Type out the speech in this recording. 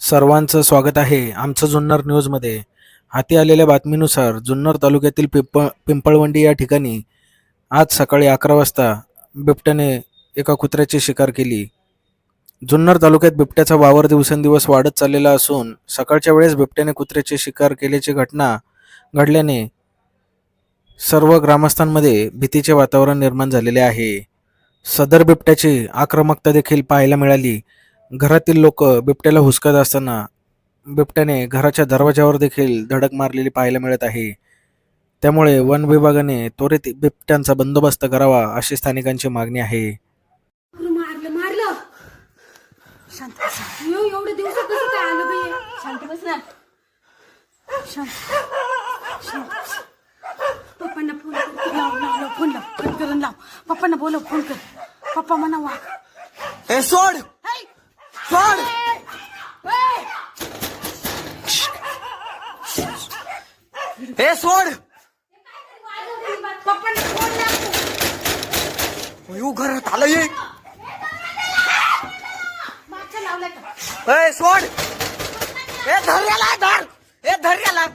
सर्वांचं स्वागत आहे आमचं जुन्नर न्यूजमध्ये. हाती आलेल्या बातमीनुसार जुन्नर तालुक्यातील पिंप पिंपळवंडी या ठिकाणी आज सकाळी अकरा वाजता बिबट्याने एका कुत्र्याची शिकार केली. जुन्नर तालुक्यात बिबट्याचा वावर दिवसेंदिवस वाढत चाललेला असून सकाळच्या वेळेस बिबट्याने कुत्र्याची शिकार केल्याची घटना घडल्याने सर्व ग्रामस्थांमध्ये भीतीचे वातावरण निर्माण झालेले आहे. सदर बिबट्याची आक्रमकता देखील पाहायला मिळाली. घरातील लोक बिबट्याला हुसकत असताना बिबट्याने घराच्या दरवाजावर देखील धडक मारलेली पाहायला मिळत आहे. त्यामुळे वन विभागाने त्वरित बिबट्यांचा बंदोबस्त करावा अशी स्थानिकांची मागणी आहे. मारलं मारलं. शांत बस. एव- एवढे दिवस कसं काय आलं बाई? शांत बस. ना शांत. शांत बस. पप्पांना फोन फोन लाव पप्पांना बोलव फोन कर. पप्पा म्हणा सोड! सोड! ए सोड! अयो घरात आलं ये सोड! ए धर याला धर! ए धर याला.